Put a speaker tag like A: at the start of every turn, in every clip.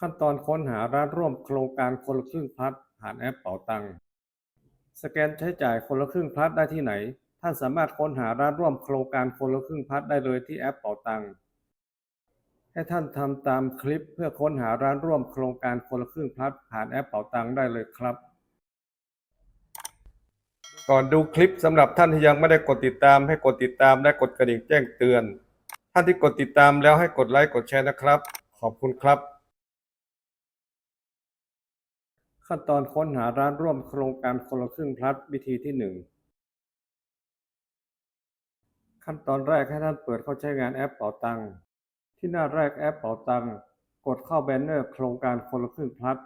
A: ขั้นตอนค้นหาร้านร่วมโครงการคนละครึ่งพลัดผ่านแอปเป๋าตังค์สแกนใช้จ่ายคนละครึ่งพลัดได้ที่ไหน ท่านสามารถค้นหาร้านร่วมโครงการคนละครึ่งพลัดได้เลยที่แอปเป๋าตังค์ให้ท่านทำตามคลิปเพื่อค้นหาร้านร่วมโครงการคนละครึ่งพลัดผ่านแอปเป๋าตังค์ได้เลยครับ ก่อนดูคลิปสำหรับท่านที่ยังไม่ได้กดติดตาม ให้กดติดตามและกดกระดิ่งแจ้งเตือน ท่านที่กดติดตามแล้วให้กดไลค์กดแชร์นะครับ ขอบคุณครับ ขั้นตอนค้นหาร้านร่วมโครงการคนละครึ่งพลัดวิธีที่หนึ่งขั้นตอนแรกให้ท่านเปิดเข้าใช้งานแอปเป๋าตังค์ที่หน้าแรกแอปเป๋าตังค์กดเข้าแบนเนอร์โครงการคนละครึ่งพลัด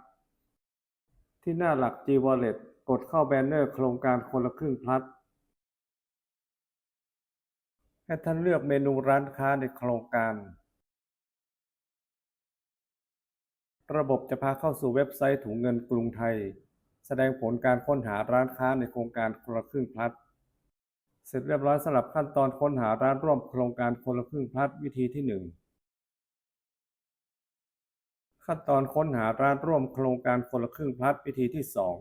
A: ที่หน้าหลัก G Wallet กดเข้าแบนเนอร์โครงการคนละครึ่งพลัดให้ท่านเลือกเมนูร้านค้าในโครงการ ระบบจะพาเข้าสู่เว็บไซต์ถุงเงินกรุงไทย แสดงผลการค้นหาร้านค้าในโครงการคนละครึ่งพลัด เสร็จเรียบร้อยสำหรับขั้นตอนค้นหาร้านร่วมโครงการคนละครึ่งพลัดวิธีที่หนึ่งขั้นตอนค้นหาร้านร่วมโครงการคนละครึ่งพลัดวิธีที่สอง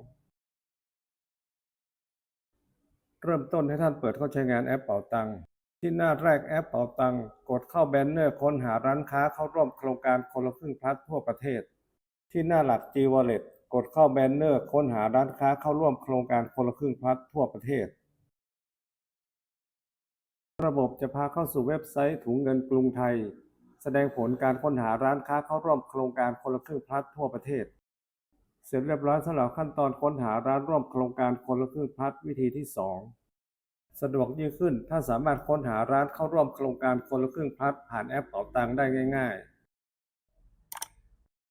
A: เริ่มต้นให้ท่านเปิดเข้าใช้งานแอปเป๋าตังค์ที่หน้าแรกแอปเป๋าตัง กดเข้าแบนเนอร์ค้นหาร้านค้าเข้าร่วมโครงการคนละครึ่งพลัดทั่วประเทศ ที่หน้าหลัก G Wallet กดเข้าแบนเนอร์ค้นหาร้านค้าเข้าร่วมโครงการคนละครึ่งพลัดทั่วประเทศ ระบบจะพาเข้าสู่เว็บไซต์ถุงเงินกรุงไทย แสดงผลการค้นหาร้านค้าเข้าร่วมโครงการคนละครึ่งพลัดทั่วประเทศ เสร็จเรียบร้อยสำหรับขั้นตอนค้นหาร้านร่วมโครงการคนละครึ่งพลัดวิธีที่สองสะดวกยิ่งขึ้นถ้าสามารถค้นหาร้านเข้าร่วมโครงการคนละครึ่งพลัดผ่านแอปเป๋าตังค์ได้ง่าย ๆ